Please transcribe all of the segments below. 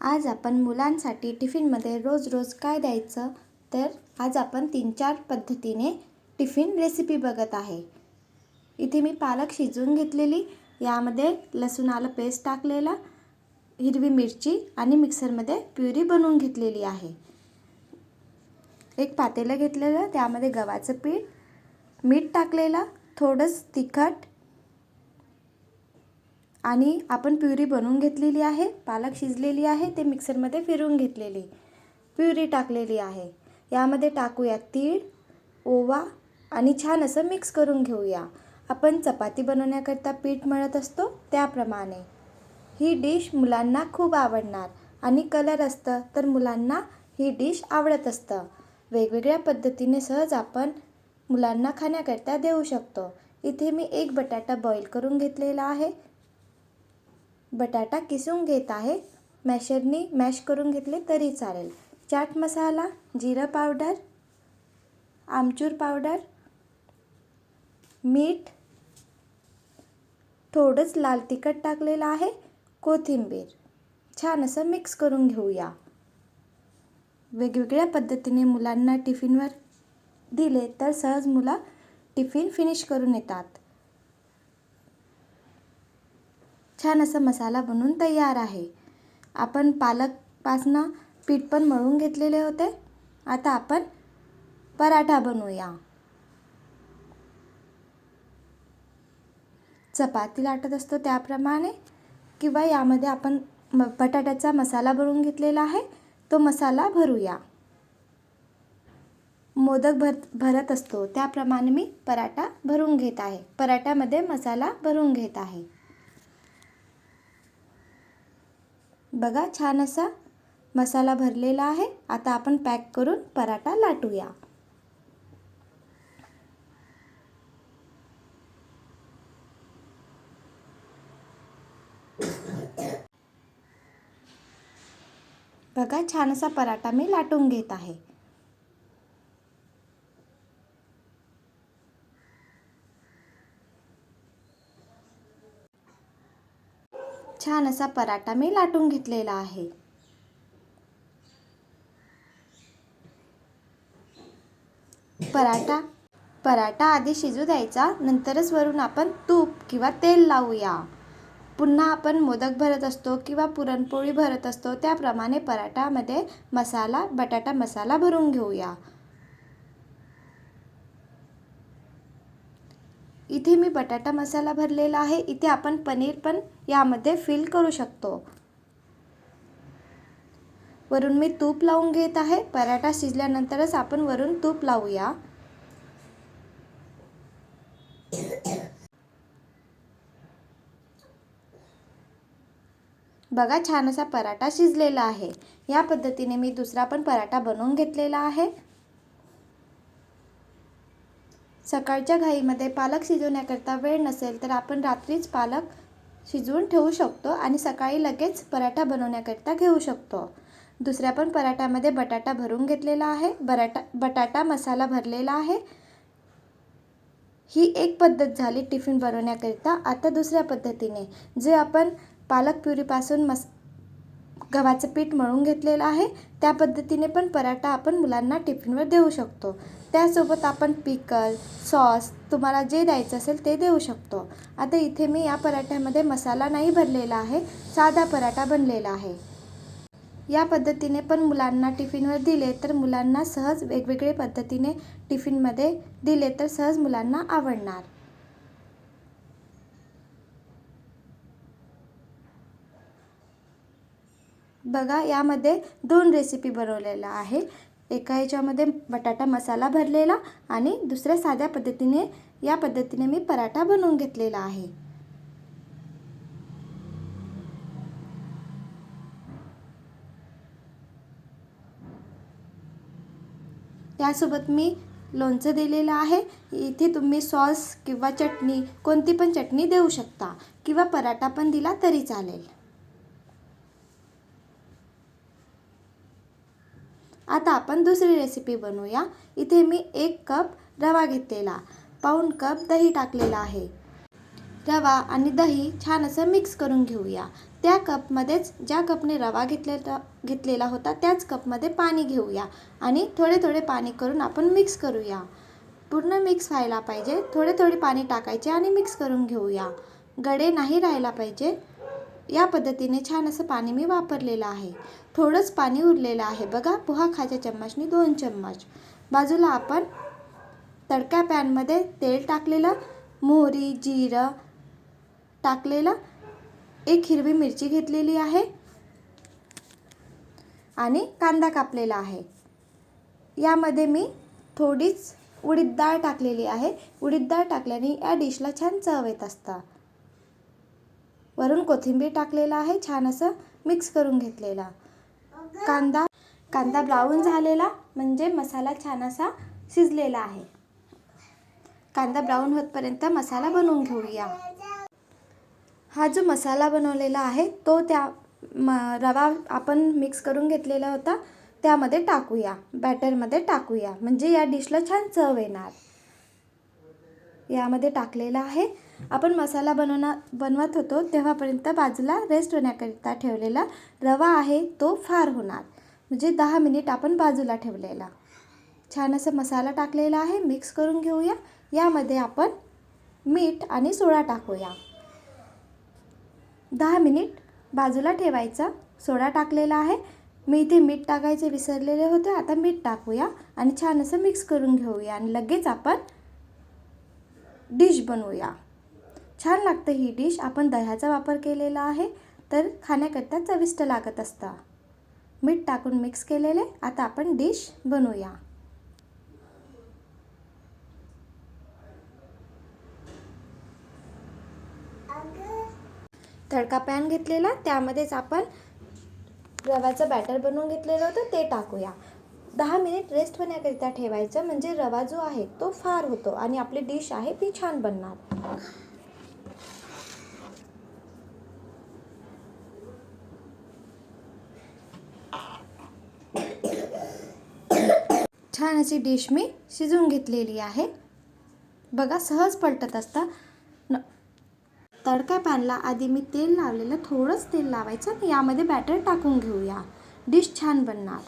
आज आपण मुलांसाठी टिफिनमध्ये रोज रोज काय द्यायचं? तर आज आपण तीन चार पद्धतीने टिफिन रेसिपी बघत आहे. इथे मी पालक शिजवून घेतलेली यामध्ये लसूण आलं पेस्ट टाकलेला हिरवी मिरची आणि मिक्सरमध्ये प्युरी बनवून घेतलेली आहे. एक पातेलं घेतलेलं त्यामध्ये गव्हाचं पीठ मीठ टाकलेलं थोडंच तिखट आणि आपण प्युरी बनवून घेतलेली आहे पालक शिजलेली आहे ते मिक्सरमध्ये फिरवून घेतलेली प्युरी टाकलेली आहे. यामध्ये टाकूया तीळ ओवा आणि छान असं मिक्स करून घेऊया. आपण चपाती बनवण्याकरता पीठ मळत असतो त्याप्रमाणे. ही डिश मुलांना खूप आवडणार आणि कलर असतं तर मुलांना ही डिश आवडत असतं. वेगवेगळ्या पद्धतीने सहज आपण मुलांना खाण्याकरता देऊ शकतो. इथे मी एक बटाटा बॉईल करून घेतलेला आहे. बटाटा किसून घेत आहे. मॅशरनी मॅश करून घेतले तरी चालेल. चाट मसाला जिरं पावडर आमचूर पावडर मीठ थोडंच लाल तिखट टाकलेलं आहे कोथिंबीर. छान असं मिक्स करून घेऊया. वेगवेगळ्या पद्धतीने मुलांना टिफिनवर दिले तर सहज मुलं टिफिन फिनिश करून येतात. छान असा मसाला बनवून तयार आहे. आपण पालकपासनं पीठ पण मळून घेतलेले होते. आता आपण पराठा बनवूया. चपाती लाटत असतो त्याप्रमाणे किंवा यामध्ये आपण म बटाट्याचा मसाला भरून घेतलेला आहे. तो मसाला भरूया. मोदक भर भरत असतो. त्याप्रमाणे मी पराठा भरून घेत आहे. पराठ्यामध्ये मसाला भरून घेत आहे. बघा छान असा मसाला भरलेला आहे. आता आपण पॅक करून पराठा लाटूया. बघा छान असा पराठा मी लाटून घेत आहे. छान असा पराठा मी लाटून घेतलेला आहे. पराठा पराठा आधी शिजू द्यायचा नंतरच वरून आपण तूप किंवा तेल लावूया. पुन्हा आपण मोदक भरत असतो किंवा पुरणपोळी भरत असतो त्याप्रमाणे पराठामध्ये मसाला बटाटा मसाला भरून घेऊया. इथे मी बटाटा मसाला भरलेला आहे. इथे आपण पनीर पण यामध्ये फिल करू शकतो. वरून मी तूप लावून घेत आहे. पराठा शिजल्यानंतरच आपण वरून तूप लावूया. बघा छान असा पराठा शिजलेला आहे. या पद्धतीने मी दुसरा पण पराठा बनवून घेतलेला आहे. सकाळच्या घाईमध्ये पालक शिजवण्याकरता वेळ नसेल तर आपण रात्रीच पालक शिजवून ठेवू शकतो आणि सकाळी लगेच पराठा बनवण्याकरता घेऊ शकतो. दुसऱ्या पण पराठ्यामध्ये बटाटा भरून घेतलेला आहे. बराटा बटाटा मसाला भरलेला आहे. ही एक पद्धत झाली टिफिन बनवण्याकरिता. आता दुसऱ्या पद्धतीने जे आपण पालक प्युरीपासून मस गव्हाचं पीठ मळून घेतलेलं आहे. त्या पद्धतीने पण पराठा आपण मुलांना टिफिनवर देऊ शकतो. त्यासोबत आपण पिकल सॉस तुम्हाला जे द्यायचं असेल ते देऊ शकतो. आता इथे मी या पराठ्यामध्ये मसाला नाही भरलेला आहे साधा पराठा बनलेला आहे. या पद्धतीने पण मुलांना टिफिनवर दिले तर मुलांना सहज वेगवेगळे पद्धतीने टिफिनमध्ये दिले तर सहज मुलांना आवडणार. बघा यामध्ये दोन रेसिपी बनवलेल्या आहे एका ह्याच्यामध्ये बटाटा मसाला भरलेला आणि दुसऱ्या साध्या पद्धतीने या पद्धतीने मी पराठा बनवून घेतलेला आहे. यासोबत मी लोणचं दिलेलं आहे. इथे तुम्ही सॉस किंवा चटणी कोणती पण चटणी देऊ शकता किंवा पराठा पण दिला तरी चालेल. आता आपण दुसरी रेसिपी बनवूया. इथे मी एक कप रवा घेतलेला. पाऊण कप दही टाकलेला आहे. रवा आणि दही छान असं मिक्स करून घेऊया. त्या कपमध्येच ज्या कपने रवा घेतलेला घेतलेला होता त्याच कपमध्ये पाणी घेऊया आणि थोडे थोडे पाणी करून आपण मिक्स करूया. पूर्ण मिक्स व्हायला पाहिजे. थोडे थोडे पाणी टाकायचे आणि मिक्स करून घेऊया. गडे नाही राहायला पाहिजे. या पद्धतीने छान असं पाणी मी वापरलेलं आहे. थोडंच पाणी उरलेलं आहे. बघा पोहा खाच्या चम्मचनी दोन चम्मच. बाजूला आपण तडका पॅनमध्ये तेल टाकलेलं मोहरी जिरं टाकलेलं एक हिरवी मिरची घेतलेली आहे आणि कांदा कापलेला आहे. यामध्ये मी थोडीच उडीद डाळ टाकलेली आहे. उडीद डाळ टाकल्याने या डिशला छान चव येत असतं. वरून कोथिंबीर टाकलेला आहे छान असं मिक्स करून घेतलेला. कांदा कांदा ब्राऊन झालेला म्हणजे मसाला छान असा शिजलेला आहे. कांदा ब्राऊन होतपर्यंत मसाला बनवून घेऊया. हा जो मसाला बनवलेला आहे तो त्या म रवा आपण मिक्स करून घेतलेला होता त्यामध्ये टाकूया. बॅटरमध्ये टाकूया. म्हणजे या डिशला छान चव येणार. यामध्ये टाकलेला आहे आपण मसाला बनवणार बनवत होतो तेव्हापर्यंत बाजूला रेस्ट होण्याकरिता ठेवलेला रवा आहे तो फार होणार. म्हणजे दहा मिनिट आपण बाजूला ठेवलेला. छान असं मसाला टाकलेला आहे मिक्स करून घेऊया. यामध्ये आपण मीठ आणि सोडा टाकूया. दहा मिनिट बाजूला ठेवायचा. सोडा टाकलेला आहे. मी इथे मीठ टाकायचे विसरलेले होते आता मीठ टाकूया आणि छान असं मिक्स करून घेऊया. आणि लगेच आपण डिश बनवूया. छान लागतं ही डिश. आपण दह्याचा वापर केलेला आहे. तर खाण्याकरता चविष्ट लागत असतं. मीठ टाकून मिक्स केलेले. आता आपण डिश बनवूया. तडका पॅन घेतलेला. त्यामध्येच आपण रव्याचं बॅटर बनवून घेतलेलं होतं. ते टाकूया. दहा मिनिट रेस्ट होण्याकरिता ठेवायचं. म्हणजे रवा जो आहे तो फार होतो आणि आपली डिश आहे ती छान बनणार. छान अशी डिश मी शिजवून घेतलेली आहे. बघा सहज पलटत असता. न तडका पॅनला आधी मी तेल लावलेलं थोडंच तेल लावायचं यामध्ये बॅटर टाकून घेऊया. डिश छान बनणार.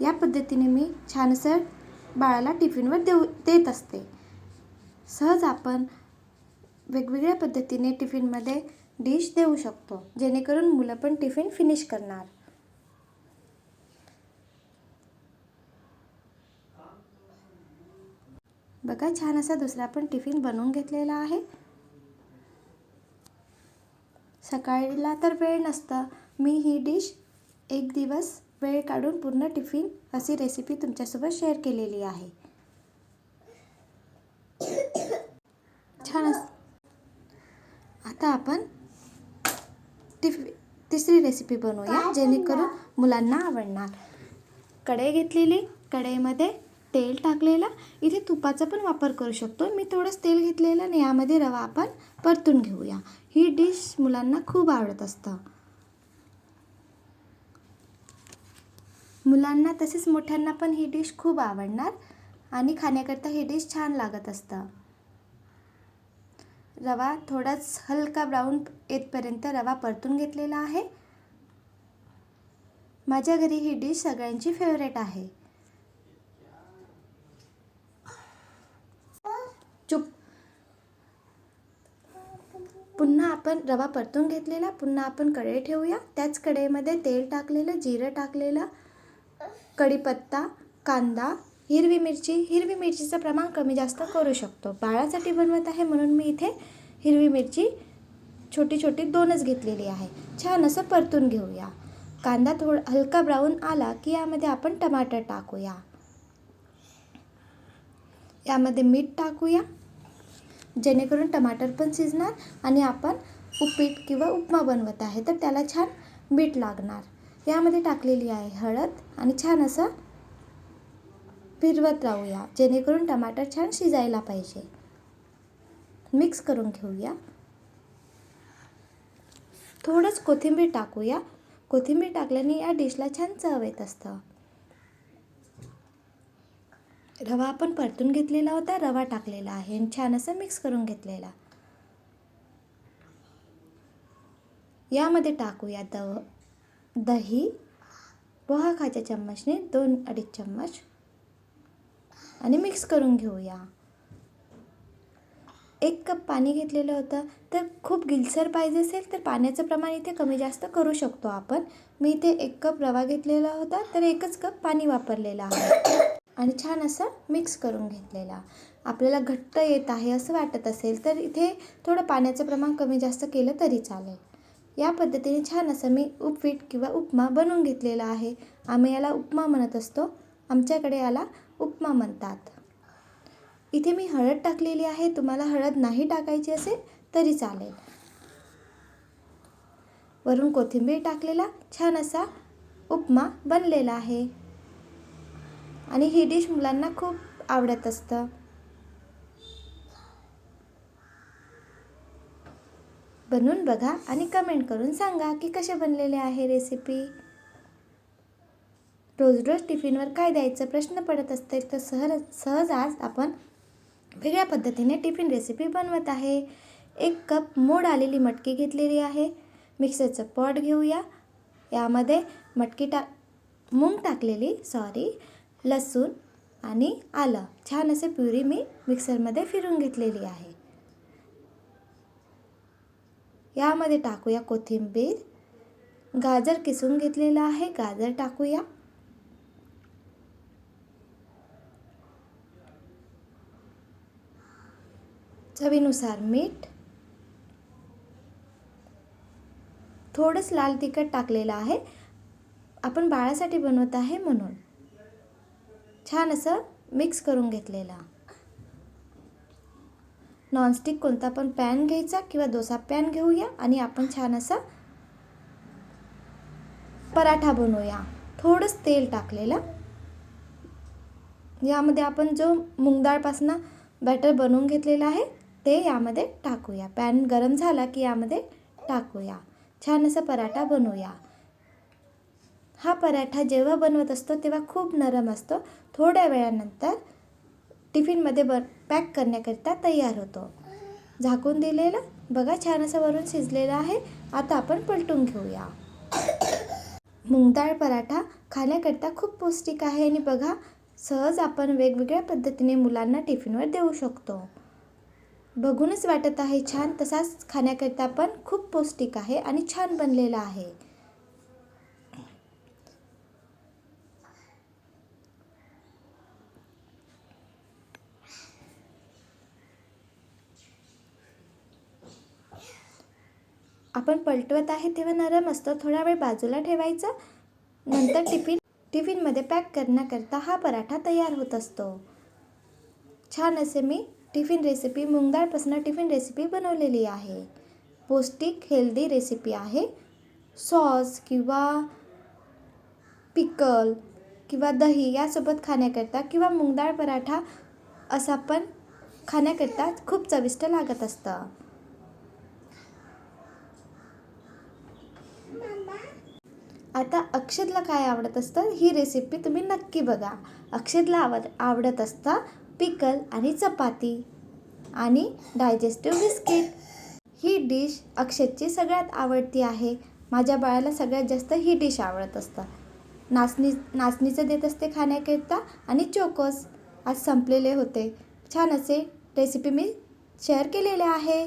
या पद्धतीने मी छानसं बाळाला टिफिनवर देऊ देत असते. सहज आपण वेगवेगळ्या पद्धतीने टिफिनमध्ये डिश देऊ शकतो जेणेकरून मुलं पण टिफिन फिनिश करणार. बघा छान असा दुसरा पण टिफिन बनवून घेतलेला आहे. सकाळीला तर वेळ नसतं. मी ही डिश एक दिवस वेळ काढून पूर्ण टिफिन अशी रेसिपी तुमच्यासोबत शेअर केलेली आहे. छान अस आता आपण टिफि तिसरी रेसिपी बनवूया जेणेकरून मुलांना आवडणार. कढई घेतलेली कढईमध्ये तेल टाकलेलं इथे तुपाचा पण वापर करू शकतो. मी थोडंच तेल घेतलेलं आणि यामध्ये रवा आपण परतून घेऊया. ही डिश मुलांना खूप आवडत असतं. मुलांना तसेच मोठ्यांना पण ही डिश खूप आवडणार आणि खाण्याकरता ही डिश छान लागत असतं. रवा थोडाच हलका ब्राऊन येतपर्यंत रवा परतून घेतलेला आहे. माझ्या घरी ही डिश सगळ्यांची फेवरेट आहे. चुप. पुन्हा आपण रवा परतून घेतलेला पुन्हा आपण कढई ठेवूया. त्याच कढईमध्ये तेल टाकलेलं जिरं टाकलेलं कढीपत्ता कांदा हिरवी मिरची. हिरवी मिरचीचं प्रमाण कमी जास्त करू शकतो. बाळासाठी बनवत आहे म्हणून मी इथे हिरवी मिरची छोटी छोटी दोनच घेतलेली आहे. छान असं परतून घेऊया. कांदा थोडा हलका ब्राऊन आला की यामध्ये आपण टमाटर टाकूया. यामध्ये मीठ टाकूया. जेणेकरून टमाटर पण शिजणार आणि आपण उपीट किंवा उपमा बनवत आहे. तर त्याला छान मीठ लागणार. यामध्ये टाकलेली आहे हळद आणि छान असं फिरवत राहूया. जेणेकरून टमाटर छान शिजायला पाहिजे. मिक्स करून घेऊया. थोडंच कोथिंबीर टाकूया. कोथिंबीर टाकल्याने या डिशला छान चव येत असतं. रवा आपण परतून घेतलेला होता रवा टाकलेला आहे आणि छान असं मिक्स करून घेतलेला. यामध्ये टाकूया दव दही पोहा खाच्या चम्मचने दोन अडीच चम्मच. आणि मिक्स करून घेऊया. एक कप पाणी घेतलेलं होतं तर खूप गिलसर पाहिजे असेल तर पाण्याचं प्रमाण इथे कमी जास्त करू शकतो आपण. मी इथे एक कप रवा घेतलेला होता तर एकच कप पाणी वापरलेलं आहे. आणि छान असं मिक्स करून घेतलेला. आपल्याला घट्ट येत आहे असं वाटत असेल तर इथे थोडं पाण्याचं प्रमाण कमी जास्त केलं तरी चालेल. या पद्धतीने छान असं मी उपवीट किंवा उपमा बनवून घेतलेला आहे. आम्ही याला उपमा म्हणत असतो. आमच्याकडे याला उपमा म्हणतात. इथे मी हळद टाकलेली आहे. तुम्हाला हळद नाही टाकायची असेल तरी चालेल. वरून कोथिंबीर टाकलेला छान असा उपमा बनलेला आहे. आणि ही डिश मुलांना खूप आवडत असतं. बनवून बघा आणि कमेंट करून सांगा की कसे बनलेले आहे रेसिपी रोज रोज टिफिनवर काय द्यायचं? प्रश्न पडत असते तर सहज सहज आज आपण वेगळ्या पद्धतीने टिफिन रेसिपी बनवत आहे. एक कप मोड आलेली मटकी घेतलेली आहे. मिक्सरचं पॉट घेऊया. यामध्ये मटकी टा मूग टाकलेली सॉरी लसूण आणि आलं. छान असे प्युरी मी मिक्सरमध्ये फिरून घेतलेली आहे. यामध्ये टाकूया कोथिंबीर. गाजर किसून घेतलेलं आहे. गाजर टाकूया. चवीनुसार मीठ. थोडंच लाल तिखट टाकलेलं आहे. आपण बाळासाठी बनवत आहे म्हणून. छान असं मिक्स करून घेतलेला. नॉनस्टिक कोणता पण पॅन घ्यायचा किंवा डोसा पॅन घेऊया आणि आपण छान असा पराठा बनवूया. थोडंच तेल टाकलेलं. यामध्ये आपण जो मूग बॅटर बनवून घेतलेलं आहे ते यामध्ये टाकूया. पॅन गरम झाला की यामध्ये टाकूया. छान असा पराठा बनवूया. हा पराठा जेव्हा बनवत असतो तेव्हा खूप नरम असतो. थोड्या वेळानंतर टिफिनमध्ये ब पॅक करण्याकरिता तयार होतो. झाकून दिलेलं बघा छान असं वरून शिजलेलं आहे. आता आपण पलटून घेऊया. मुगडाळ पराठा खाण्याकरिता खूप पौष्टिक आहे आणि बघा सहज आपण वेगवेगळ्या पद्धतीने मुलांना टिफिनवर देऊ शकतो. बघूनच वाटत आहे छान तसाच खाण्याकरिता पण खूप पौष्टिक आहे आणि छान बनलेला आहे. आपण पलटवत आहे तेव्हा नरम असतं. थोडा वेळ बाजूला ठेवायचा. नंतर टिफिन टिफिनमध्ये पॅक करण्याकरता हा पराठा तयार होत असतो. छान असे मी टिफिन रेसिपी मुगडाळपासून टिफिन रेसिपी बनवलेली आहे. पौष्टिक हेल्दी रेसिपी आहे. सॉस किंवा पिकल किंवा दही यासोबत खाण्याकरता किंवा मुगडाळ पराठा असा पण खाण्याकरता खूप चविष्ट लागत असतं. आता अक्षतला काय आवडत असतं ही रेसिपी तुम्ही नक्की बघा. अक्षतला आवड आवडत असतं पिकल आणि चपाती आणि डायजेस्टिव्ह बिस्किट ही डिश अक्षतची सगळ्यात आवडती आहे. माझ्या बाळाला सगळ्यात जास्त ही डिश आवडत असतं. नाचणी नाचणीचं देत असते खाण्याकरिता आणि चोकोस. आज संपलेले होते. छान असे रेसिपी मी शेअर केलेले आहे.